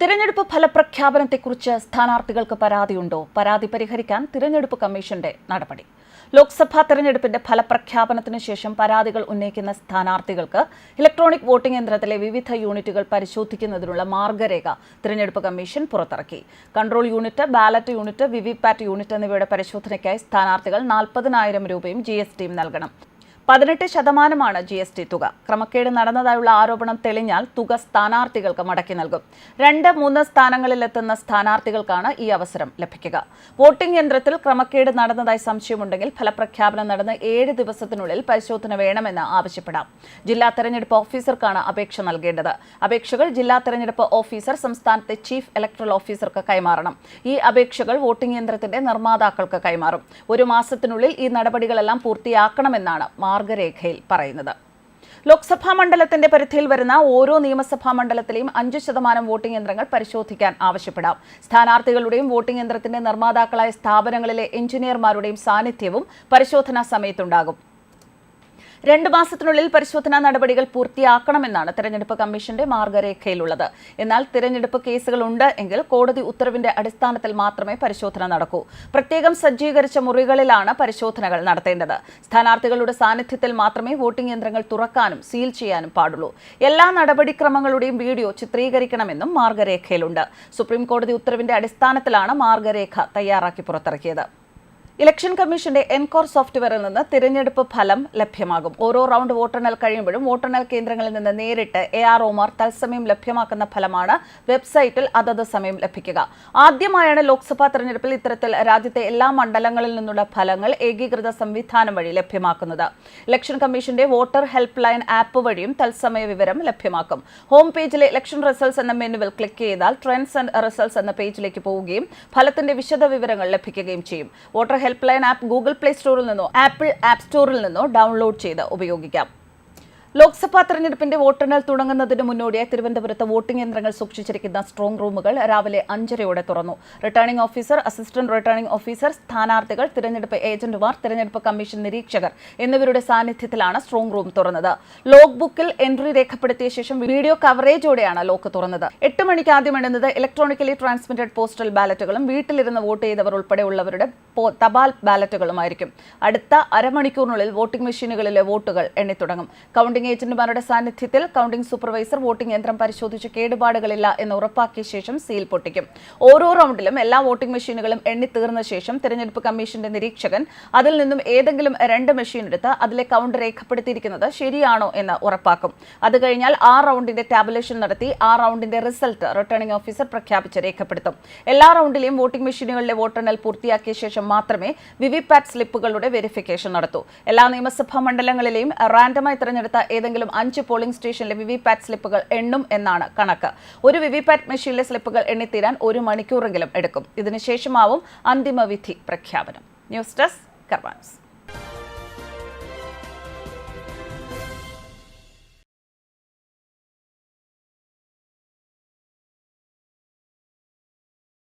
തിരഞ്ഞെടുപ്പ് ഫലപ്രഖ്യാപനത്തെക്കുറിച്ച് സ്ഥാനാർത്ഥികൾക്ക് പരാതിയുണ്ടോ? പരാതി പരിഹരിക്കാൻ തിരഞ്ഞെടുപ്പ് കമ്മീഷന്റെ നടപടി. ലോക്സഭാ തെരഞ്ഞെടുപ്പിന്റെ ഫലപ്രഖ്യാപനത്തിന് ശേഷം പരാതികൾ ഉന്നയിക്കുന്ന സ്ഥാനാർത്ഥികൾക്ക് ഇലക്ട്രോണിക് വോട്ടിംഗ് യന്ത്രത്തിലെ വിവിധ യൂണിറ്റുകൾ പരിശോധിക്കുന്നതിനുള്ള മാർഗരേഖ തിരഞ്ഞെടുപ്പ് കമ്മീഷൻ പുറത്തിറക്കി. Control unit ballot unit VVPAT unit എന്നിവയുടെ പരിശോധനയ്ക്കായി സ്ഥാനാർത്ഥികൾ നാൽപ്പതിനായിരം രൂപയും ജി നൽകണം. പതിനെട്ട് ശതമാനമാണ് ജി എസ് ടി തുക. ക്രമക്കേട് നടന്നതായുള്ള ആരോപണം തെളിഞ്ഞാൽ തുക സ്ഥാനാർത്ഥികൾക്ക് മടക്കി നൽകും. രണ്ട് മൂന്ന് സ്ഥാനങ്ങളിലെത്തുന്ന സ്ഥാനാർത്ഥികൾക്കാണ് ഈ അവസരം ലഭിക്കുക. വോട്ടിംഗ് യന്ത്രത്തിൽ ക്രമക്കേട് നടന്നതായി സംശയമുണ്ടെങ്കിൽ ഫലപ്രഖ്യാപനം നടന്ന് ഏഴ് ദിവസത്തിനുള്ളിൽ പരിശോധന വേണമെന്ന് ആവശ്യപ്പെടാം. ജില്ലാ തെരഞ്ഞെടുപ്പ് ഓഫീസർക്കാണ് അപേക്ഷ നൽകേണ്ടത്. അപേക്ഷകൾ ജില്ലാ തെരഞ്ഞെടുപ്പ് ഓഫീസർ സംസ്ഥാനത്തെ ചീഫ് ഇലക്ടറൽ ഓഫീസർക്ക് കൈമാറണം. ഈ അപേക്ഷകൾ വോട്ടിംഗ് യന്ത്രത്തിന്റെ നിർമ്മാതാക്കൾക്ക് കൈമാറും. ഒരു മാസത്തിനുള്ളിൽ ഈ നടപടികളെല്ലാം പൂർത്തിയാക്കണമെന്നാണ് മാർഗരേഖയിൽ പറയുന്നത്. ലോക്സഭാ മണ്ഡലത്തിന്റെ പരിധിയിൽ വരുന്ന ഓരോ നിയമസഭാ മണ്ഡലത്തിലെയും അഞ്ച് ശതമാനം വോട്ടിംഗ് യന്ത്രങ്ങൾ പരിശോധിക്കാൻ ആവശ്യപ്പെടാം. സ്ഥാനാർത്ഥികളുടെയും വോട്ടിംഗ് യന്ത്രത്തിന്റെ നിർമ്മാതാക്കളായ സ്ഥാപനങ്ങളിലെ എഞ്ചിനീയർമാരുടെയും സാന്നിധ്യവും പരിശോധനാ സമയത്തുണ്ടാകും. രണ്ട് മാസത്തിനുള്ളിൽ പരിശോധനാ നടപടികൾ പൂർത്തിയാക്കണമെന്നാണ് തെരഞ്ഞെടുപ്പ് കമ്മീഷന്റെ മാർഗരേഖയിലുള്ളത്. എന്നാൽ തിരഞ്ഞെടുപ്പ് കേസുകൾ ഉണ്ട് എങ്കിൽ കോടതി ഉത്തരവിന്റെ അടിസ്ഥാനത്തിൽ മാത്രമേ പരിശോധന നടക്കൂ. പ്രത്യേകം സജ്ജീകരിച്ച മുറികളിലാണ് പരിശോധനകൾ നടത്തേണ്ടത്. സ്ഥാനാർത്ഥികളുടെ സാന്നിധ്യത്തിൽ മാത്രമേ വോട്ടിംഗ് യന്ത്രങ്ങൾ തുറക്കാനും സീൽ ചെയ്യാനും പാടുള്ളൂ. എല്ലാ നടപടിക്രമങ്ങളുടെയും വീഡിയോ ചിത്രീകരിക്കണമെന്നും മാർഗരേഖയിലുണ്ട്. സുപ്രീം കോടതി ഉത്തരവിന്റെ അടിസ്ഥാനത്തിലാണ് മാർഗരേഖ തയ്യാറാക്കി പുറത്തിറക്കിയത്. ഇലക്ഷൻ കമ്മീഷന്റെ എൻകോർ സോഫ്റ്റ്വെയറിൽ നിന്ന് തിരഞ്ഞെടുപ്പ് ഫലം ലഭ്യമാകും. ഓരോ റൗണ്ട് വോട്ടെണ്ണൽ കഴിയുമ്പോഴും വോട്ടെണ്ണൽ കേന്ദ്രങ്ങളിൽ നിന്ന് നേരിട്ട് എ ആർ ഒമാർ തത്സമയം ലഭ്യമാക്കുന്ന ഫലമാണ് വെബ്സൈറ്റിൽ അതത് സമയം ലഭിക്കുക. ആദ്യമായാണ് ലോക്സഭാ തെരഞ്ഞെടുപ്പിൽ ഇത്തരത്തിൽ രാജ്യത്തെ എല്ലാ മണ്ഡലങ്ങളിൽ നിന്നുള്ള ഫലങ്ങൾ ഏകീകൃത സംവിധാനം വഴി ലഭ്യമാക്കുന്നത്. ഇലക്ഷൻ കമ്മീഷന്റെ വോട്ടർ ഹെൽപ്പ് ലൈൻ ആപ്പ് വഴിയും തത്സമയ വിവരം ലഭ്യമാക്കും. ഹോം പേജിലെ ഇലക്ഷൻ റിസൾട്ട്സ് എന്ന മെനുവിൽ ക്ലിക്ക് ചെയ്താൽ ട്രെൻഡ്സ് ആൻഡ് റിസൾട്ട്സ് എന്ന പേജിലേക്ക് പോവുകയും ഫലത്തിന്റെ വിശദ വിവരങ്ങൾ ലഭിക്കുകയും ചെയ്യും. Voter help line app Google play സ്റ്റോറിൽ നിന്നോ ആപ്പിൾ ആപ്പ് സ്റ്റോറിൽ നിന്നോ ഡൗൺലോഡ് ചെയ്ത് ഉപയോഗിക്കാം. ലോക്സഭാ തെരഞ്ഞെടുപ്പിന്റെ വോട്ടെണ്ണൽ തുടങ്ങുന്നതിന് മുന്നോടിയായി തിരുവനന്തപുരത്ത് വോട്ടിംഗ് യന്ത്രങ്ങൾ സൂക്ഷിച്ചിരിക്കുന്ന സ്ട്രോങ് റൂമുകൾ രാവിലെ അഞ്ചരയോടെ തുറന്നു. Returning officer assistant returning officer സ്ഥാനാർത്ഥികൾ തിരഞ്ഞെടുപ്പ് ഏജന്റുമാർ തിരഞ്ഞെടുപ്പ് കമ്മീഷൻ നിരീക്ഷകർ എന്നിവരുടെ സാന്നിധ്യത്തിലാണ് സ്ട്രോങ് റൂം തുറന്നത്. ലോഗ് ബുക്കിൽ എൻട്രി രേഖപ്പെടുത്തിയ ശേഷം വീഡിയോ കവറേജോടെയാണ് ലോക്ക് തുറന്നത്. എട്ട് മണിക്ക് ആദ്യം എണ്ണുന്നത് ഇലക്ട്രോണിക്കലി ട്രാൻസ്മിറ്റഡ് പോസ്റ്റൽ ബാലറ്റുകളും വീട്ടിലിരുന്ന് വോട്ട് ചെയ്തവർ ഉൾപ്പെടെയുള്ളവരുടെ തപാൽ ബാലറ്റുകളുമായിരിക്കും. അടുത്ത അരമണിക്കൂറിനുള്ളിൽ വോട്ടിംഗ് മെഷീനുകളിലെ വോട്ടുകൾ എണ്ണിത്തുടങ്ങും. കൗണ്ടിംഗ് ഏജന്റുമാരുടെ സാന്നിധ്യത്തിൽ കൗണ്ടിംഗ് സൂപ്പർവൈസർ വോട്ടിംഗ് യന്ത്രം പരിശോധിച്ച് കേടുപാടുകളില്ല എന്ന് ഉറപ്പാക്കിയ ശേഷം സീൽ പൊട്ടിക്കും. ഓരോ റൗണ്ടിലും എല്ലാ വോട്ടിംഗ് മെഷീനുകളും എണ്ണിത്തീർന്ന ശേഷം തിരഞ്ഞെടുപ്പ് കമ്മീഷന്റെ നിരീക്ഷകൻ അതിൽ നിന്നും ഏതെങ്കിലും രണ്ട് മെഷീൻ എടുത്ത് അതിലെ കൗണ്ട് രേഖപ്പെടുത്തിയിരിക്കുന്നത് ശരിയാണോ എന്ന് ഉറപ്പാക്കും. അത് കഴിഞ്ഞാൽ ആ റൗണ്ടിന്റെ ടാബുലേഷൻ നടത്തി ആ റൗണ്ടിന്റെ റിസൾട്ട് റിട്ടേണിംഗ് ഓഫീസർ പ്രഖ്യാപിച്ച് രേഖപ്പെടുത്തും. എല്ലാ റൗണ്ടിലെയും വോട്ടിംഗ് മെഷീനുകളിലെ വോട്ടെണ്ണൽ പൂർത്തിയാക്കിയ ശേഷം മാത്രമേ വിവിപാറ്റ് സ്ലിപ്പുകളുടെ വെരിഫിക്കേഷൻ നടത്തൂ. എല്ലാ നിയമസഭാ മണ്ഡലങ്ങളിലെയും റാൻഡമായി തിരഞ്ഞെടുത്ത ഏതെങ്കിലും അഞ്ച് പോളിംഗ് സ്റ്റേഷനിലെ വിവിപാറ്റ് സ്ലിപ്പുകൾ എണ്ണും എന്നാണ് കണക്ക്. ഒരു വിവിപാറ്റ് മെഷീനിലെ സ്ലിപ്പുകൾ എണ്ണിത്തീരാൻ ഒരു മണിക്കൂറെങ്കിലും എടുക്കും. ഇതിനുശേഷമാവും അന്തിമ വിധി പ്രഖ്യാപനം. News desk കർമാൻസ്